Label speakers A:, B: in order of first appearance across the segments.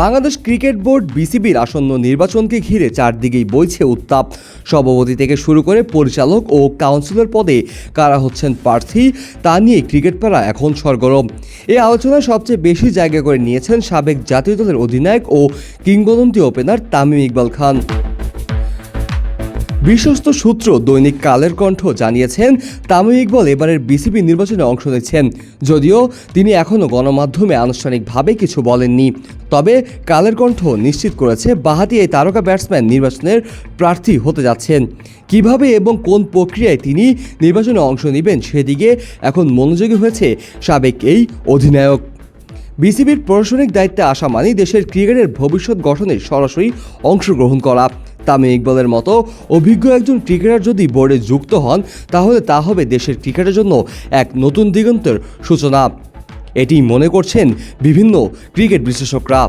A: Bangladesh cricket board বিসিবির আসন্ন নির্বাচনকে ঘিরে চারদিকেই বইছে উত্তাপ। সভাপতি থেকে শুরু করে পরিচালক ও কাউন্সিলর পদে কারা হচ্ছেন প্রার্থী, তা নিয়ে ক্রিকেট পাড়া এখন সরগরম। এই আলোচনায় সবচেয়ে বেশি জায়গা করে নিয়েছেন সাবেক জাতীয় দলের অধিনায়ক ও কিংবদন্তি ওপেনার তামিম ইকবাল খান। বিশ্বস্ত সূত্র দৈনিক কালের কণ্ঠ জানিয়েছেন, তামিম ইকবল এবারের বিসিবি নির্বাচনে অংশ নিচ্ছেন। যদিও তিনি এখনও গণমাধ্যমে আনুষ্ঠানিকভাবে কিছু বলেননি। তবে কালের কণ্ঠ নিশ্চিত করেছে, বাহাতি এই তারকা ব্যাটসম্যান নির্বাচনের প্রার্থী হতে যাচ্ছেন। কীভাবে এবং কোন প্রক্রিয়ায় তিনি নির্বাচনে অংশ নেবেন সেদিকে এখন মনোযোগী হয়েছে সাবেক এই অধিনায়ক। বিসিবির প্রশাসনিক দায়িত্বে আসা মানে দেশের ক্রিকেটের ভবিষ্যৎ গঠনে সরাসরি অংশগ্রহণ করা। তামিম ইকবালের মতো অভিজ্ঞ একজন ক্রিকেটার যদি বোর্ডে যুক্ত হন, তাহলে তা হবে দেশের ক্রিকেটের জন্য এক নতুন দিগন্তের সূচনা। এটি মনে করছেন বিভিন্ন ক্রিকেট বিশ্লেষকরা।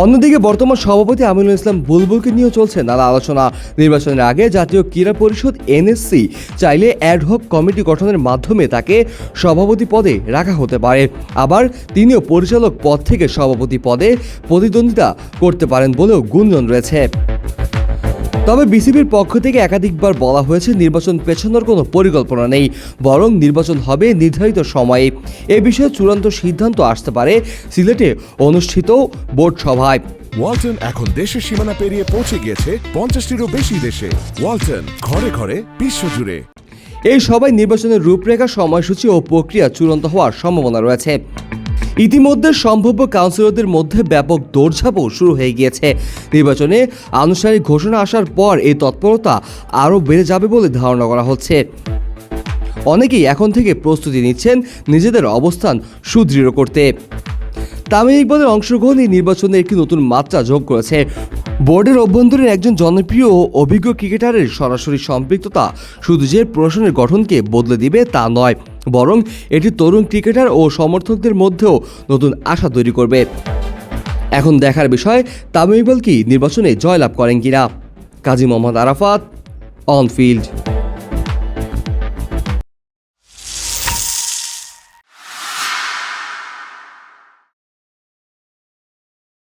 A: অন্যদিকে বর্তমান সভাপতি আমিনুল ইসলাম বুলবুলকে নিয়ে চলছে নানা আলোচনা। নির্বাচনের আগে জাতীয় ক্রীড়া পরিষদ এনএসসি চাইলে অ্যাডহক কমিটি গঠনের মাধ্যমে তাকে সভাপতি পদে রাখা হতে পারে। আবার তিনিও পরিচালক পদ থেকে সভাপতি পদে প্রতিদ্বন্দ্বিতা করতে পারেন বলেও গুঞ্জন রয়েছে। তবে বিসিবির পক্ষ থেকে একাধিকবার বলা হয়েছে নির্বাচন পেছানোর কোনো পরিকল্পনা নেই বরং নির্বাচন হবে নির্ধারিত সময়ে। এ বিষয়ে চূড়ান্ত সিদ্ধান্ত আসতে পারে সিলেটে অনুষ্ঠিত বোর্ড সভায়।
B: ওয়ালটন এখন দেশের সীমানা পেরিয়ে পৌঁছে গিয়েছে পঞ্চাশটিরও বেশি দেশে। ওয়ালটন ঘরে ঘরে বিশ্বজুড়ে
A: এই সভায় নির্বাচনের রূপরেখা সময়সূচি ও প্রক্রিয়া চূড়ান্ত হওয়ার সম্ভাবনা রয়েছে। ইতিমধ্যে সম্ভাব্য কাউন্সিলরদের মধ্যে ব্যাপক দৌড়ঝাঁপও শুরু হয়ে গিয়েছে। নির্বাচনে আনুষ্ঠানিক ঘোষণা আসার পর এই তৎপরতা আরও বেড়ে যাবে বলে ধারণা করা হচ্ছে। অনেকেই এখন থেকে প্রস্তুতি নিচ্ছেন নিজেদের অবস্থান সুদৃঢ় করতে। তামিম ইকবালের অংশগ্রহণ এই নির্বাচনে একটি নতুন মাত্রা যোগ করেছে। বোর্ডের অভ্যন্তরীণ একজন জনপ্রিয় ও অভিজ্ঞ ক্রিকেটারের সরাসরি সম্পৃক্ততা শুধু যে প্রশাসনের গঠনকে বদলে দিবে তা নয় বরং এটি তরুণ ক্রিকেটার ও সমর্থকদের মধ্যেও নতুন আশা তৈরি করবে। এখন দেখার বিষয়, তামিম ইকবাল কি নির্বাচনে জয়লাভ করেন কিনা? Kazi Mohammad Arafat on field